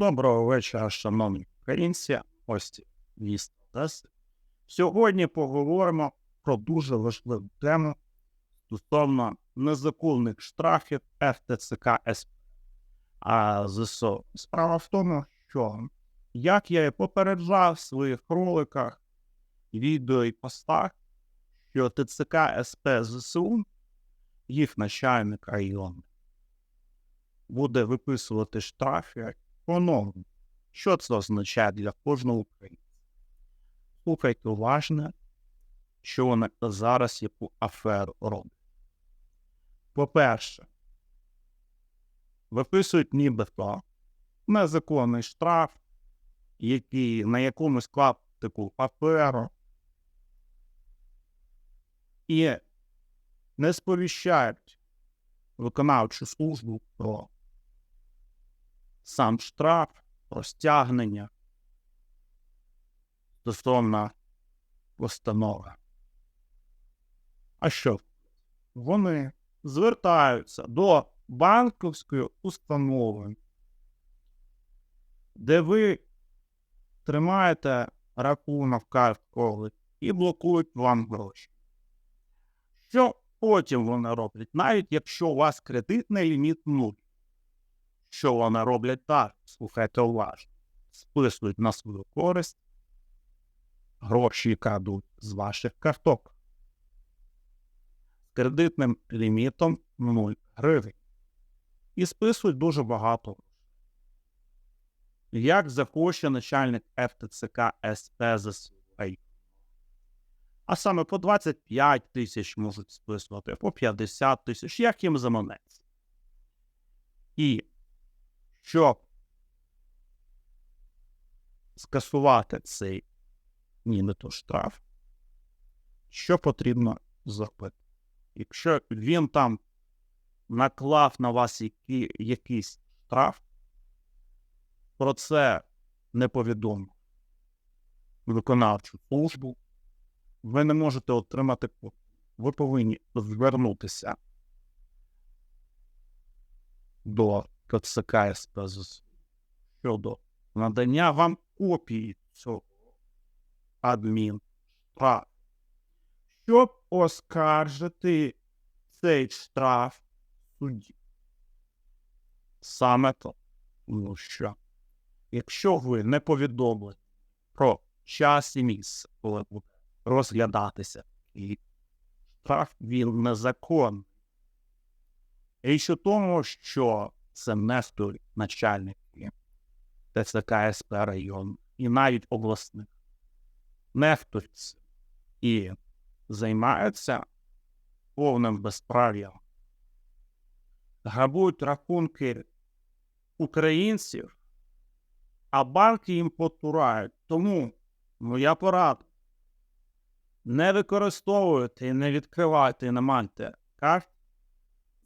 Доброго вечора, шановні українці, гості міста Одеси. Сьогодні поговоримо про дуже важливу тему стосовно незаконних штрафів ФТЦК СП. А ЗСУ. Справа в тому, що як я і попереджав в своїх роликах, відео і постах, що ТЦК СП ЗСУ, їх начальник району, буде виписувати штрафи по-новому. Що це означає для кожного українця? Слухайте уважно, що вони зараз яку аферу роблять. По-перше, виписують нібито незаконний штраф, який на якомусь клаптику паперу, і не сповіщають виконавчу службу про сам штраф, про стягнення стосовно постанови. А що? Вони звертаються до банківської установи, де ви тримаєте рахунок картковий і блокують вам гроші. Що потім вони роблять, навіть якщо у вас кредитний ліміт нуль? Що вони роблять так? Слухайте уважно. Списують на свою користь гроші крадуть з ваших карток. З кредитним лімітом 0 гривень. І списують дуже багато. Як захоче начальник ФТЦК СП ЗСУ. А саме по 25 тисяч можуть списувати, по 50 тисяч, як їм заманеться. І щоб скасувати цей нібито штраф, що потрібно зробити? Якщо він там наклав на вас які, якийсь штраф, про це не повідомив виконавчу службу, ви не можете отримати. Ви повинні звернутися до КЦК СПЗС щодо надання вам копії цього адмінштрафу, щоб оскаржити цей штраф суді. Саме то, ну що, якщо ви не повідомили про час і місце, коли буде розглядатися і штраф він незаконний. І що тому, що це нестор начальники ТЦК СП району і навіть обласних нехтуються і займаються повним безправ'ям, грабують рахунки українців, а банки їм потурають. Тому моя порада. Не використовуйте і не відкривайте майте карт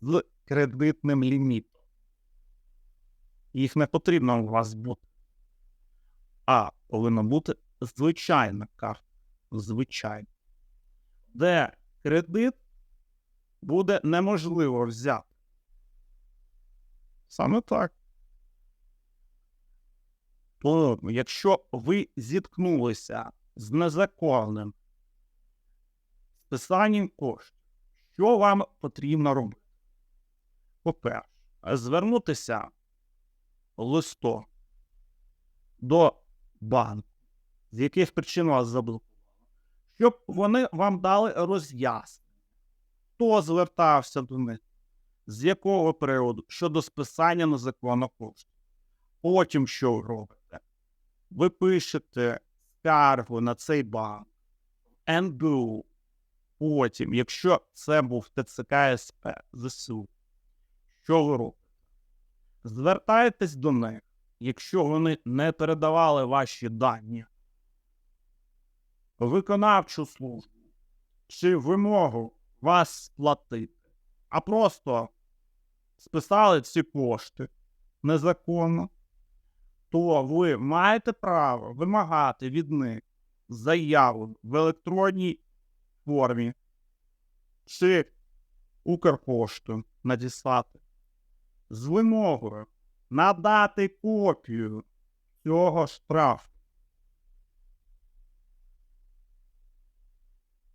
з кредитним лімітом. Їх не потрібно у вас бути. А повинна бути звичайна карта. Звичайна. Де кредит буде неможливо взяти. Саме так. То, якщо ви зіткнулися з незаконним списанням коштів, що вам потрібно робити? По-перше, звернутися листом до банку, з яких причин вас заблокували, щоб вони вам дали роз'яснення, хто звертався до них, з якого приводу щодо списання незаконно коштів. Потім що робите? Ви пишете скаргу на цей банк, НБУ. Потім, якщо це був ТЦК СП ЗСУ, що ви робите? Звертайтесь до них, якщо вони не передавали ваші дані, виконавчу службу чи вимогу вас сплатити, а просто списали ці кошти незаконно, то ви маєте право вимагати від них заяву в електронній формі чи Укрпошту надіслати з вимогою надати копію цього штрафу.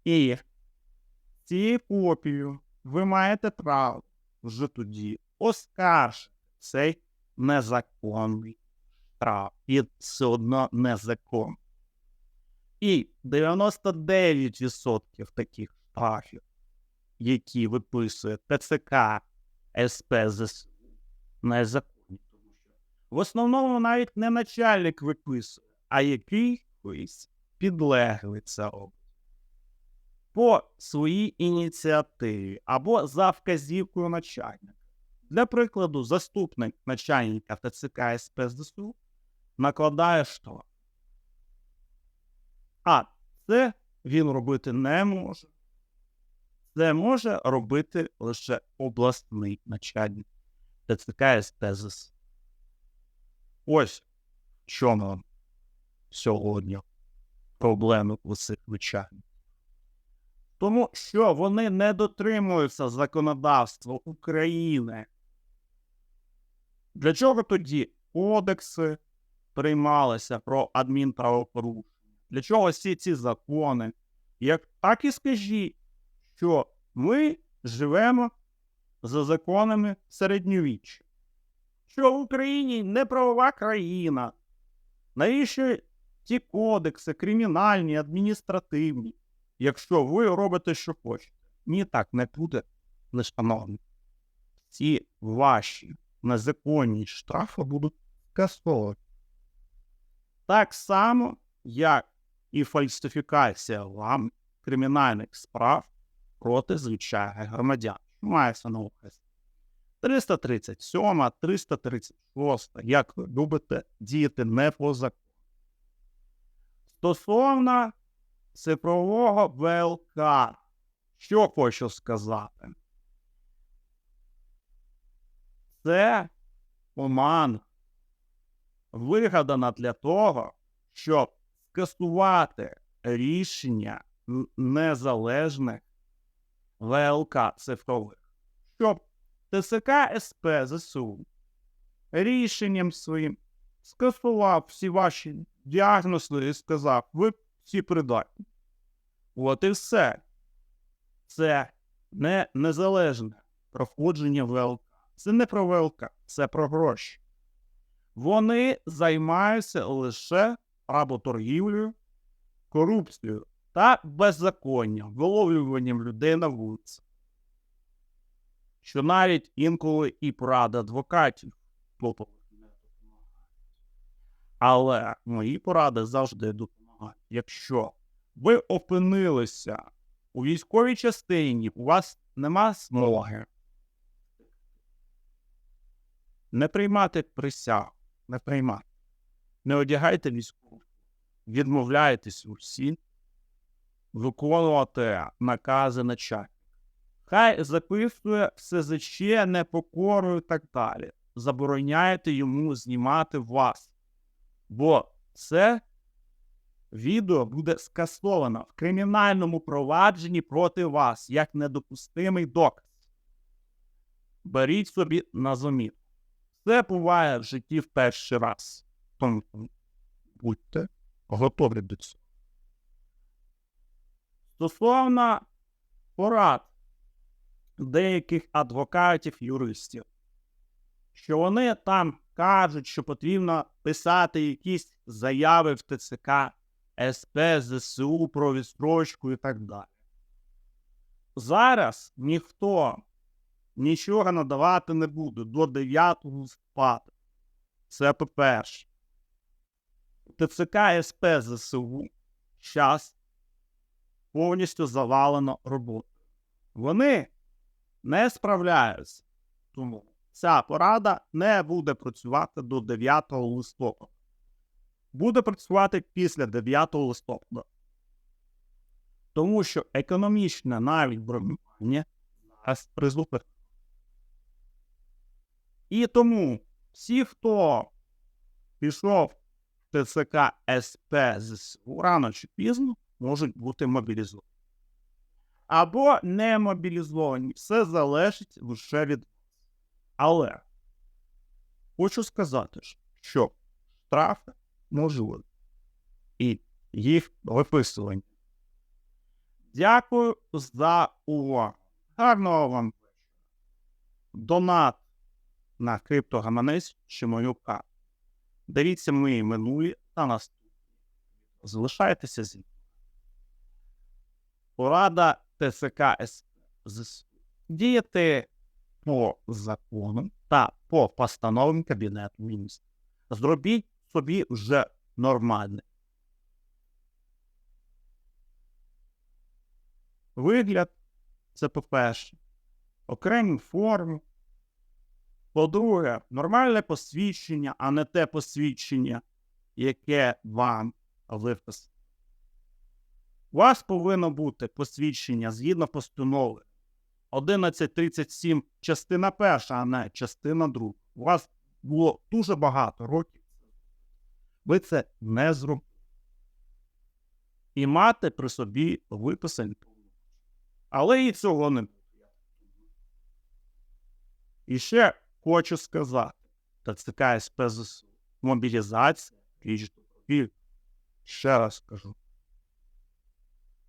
І цією копією ви маєте право вже тоді оскаржити цей незаконний штраф. І все одно незаконний. І 99% таких штрафів, які виписує ТЦК СП ЗСУ, незаконні. Тому що в основному навіть не начальник виписує, а якийсь підлеглий це. По своїй ініціативі або за вказівкою начальника. Для прикладу, заступник начальника ТЦК СП ЗСУ накладає штраф. А це він робити не може. Це може робити лише обласний начальник ТЦК СП ЗСУ. Ось в чому сьогодні проблеми у цих начальників. Тому що вони не дотримуються законодавства України. Для чого тоді кодекси приймалися про адмінправопорушення? Для чого всі ці закони? Як так і скажіть, що ми живемо за законами середньовіччя, що в Україні не правова країна. Навіщо ті кодекси, кримінальні, адміністративні, якщо ви робите, що хочете? Ні, так не буде, не шановні. Ці ваші незаконні штрафи будуть скасовані. Так само, як і фальсифікація вам кримінальних справ проти звичайних громадян. Мається на увазі? 337, 336, як ви любите діяти не по закону. Стосовно цифрового ВЛК, що хочу сказати? Це оман вигадана для того, щоб скасувати рішення незалежних ВЛК цифрових, щоб ТСК СП ЗСУ рішенням своїм скасував всі ваші діагнози і сказав, ви всі придатні. От і все. Це не незалежне проходження ВЛК. Це не про ВЛК, це про гроші. Вони займаються лише работоргівлею, корупцією та беззаконням, виловлюванням людей на вулиці. Що навіть інколи і порада адвокатів допомагають. Але мої поради завжди допомагають. Якщо ви опинилися у військовій частині, у вас нема змоги не приймати присягу, не приймати. Не одягайте військову, відмовляєтесь усі виконувати накази начальника. Хай записує все СЗЧ непокорою і так далі. Забороняєте йому знімати вас. Бо це відео буде скасовано в кримінальному провадженні проти вас як недопустимий доказ. Беріть собі на зумів. Це буває в житті в перший раз. Тому будьте готові до цього. Стосовно порад деяких адвокатів, юристів, що вони там кажуть, що потрібно писати якісь заяви в ТЦК, СП, ЗСУ про відстрочку і так далі. Зараз ніхто нічого надавати не буде до 9 листопада. Це по-перше. ТЦК СП ЗСУ зараз повністю завалено роботою. Вони не справляються. Тому ця порада не буде працювати до 9 листопада. Буде працювати після 9 листопада. Тому що економічне навіть бронювання призупинено. І тому всі, хто пішов в ТЦК СП ЗСУ рано чи пізно, можуть бути мобілізовані. Або не мобілізовані. Все залежить лише від вас. Але Хочу сказати, що штрафи можливі і їх виписування. Дякую за увагу. Гарного вам вечора. Донат на криптогаманець чи мою карту. Дивіться мої минулі та наступні. Залишайтеся зі мною. Порада ТСК СЗСУ. Діяти по закону та по постановам Кабінету міністрів. Зробіть собі вже нормальне. Вигляд це по-перше, окремі форми. По-друге, нормальне посвідчення, а не те посвідчення, яке вам виписано. У вас повинно бути посвідчення згідно постанови 1137, частина перша, а не частина друга. У вас було дуже багато років. Ви це не зробили. І мати при собі виписані. Але і цього не буде. І ще хочу сказати, ТЦК СПЗСУ, мобілізація, річ добровільна. Ще раз скажу.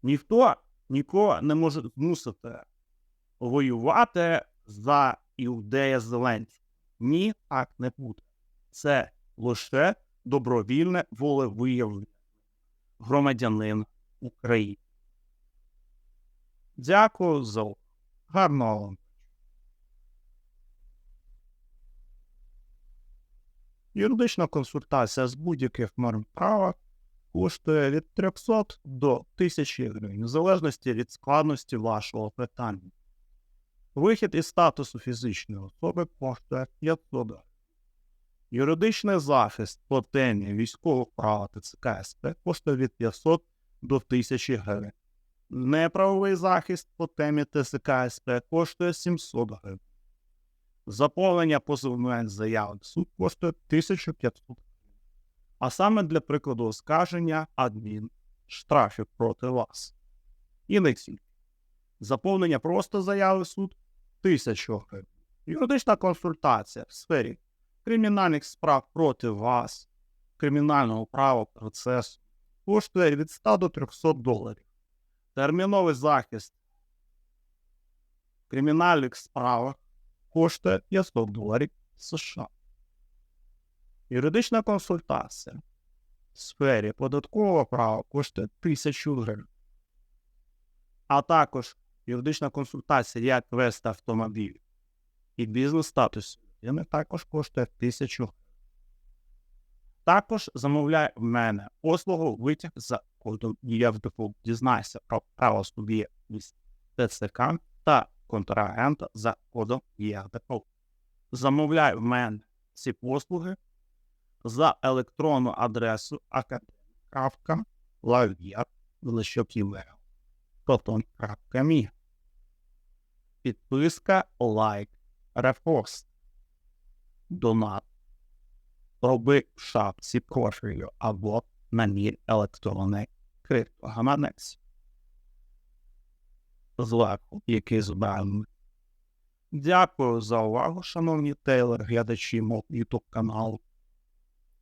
Ніхто нікого не може змусити воювати за Іудея Зеленського. Ні, так не буде. Це лише добровільне волевиявлення громадянин України. Дякую за увагу. гарного вам. Юридична консультація з будь-яких норм права коштує від 300 до 1000 гривень, в залежності від складності вашого питання. Вихід із статусу фізичної особи коштує 500 гривень. Юридичний захист по темі військового права ТЦК СП коштує від 500 до 1000 гривень. Неправовий захист по темі ТСК СП коштує 700 гривень. Заповнення позовної заяви в суд коштує 1500 гривень. А саме для прикладу оскарження адмін штрафів проти вас. І не. Заповнення просто заяви суд 1000 гривень. Юридична консультація в сфері кримінальних справ проти вас, кримінального права процесу коштує від 100 до 300 доларів. Терміновий захист кримінальних справах коштує 500 доларів США. Юридична консультація в сфері податкового права коштує 1000 гривень. А також юридична консультація, як вести автомобіль і бізнес-статус людини також коштує 1000 гривень. Також замовляє в мене послугу витяг за кодом ЄВДФУ. Дізнайся про правосуб'єктність ТЦК та контрагента за кодом ЄВДФУ. Замовляй в мене ці послуги за електронну адресу академік.lavia.me Підписка, лайк, репост, донат. Роби в шапці профілю або на мій електронний криптогаманець. Зверху, який збираний. Дякую за увагу, шановні телеглядачі мого YouTube каналу.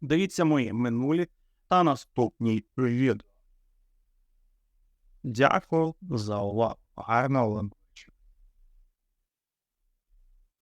Дивіться мої минулі та наступні відео. Дякую за увагу. Гарного вам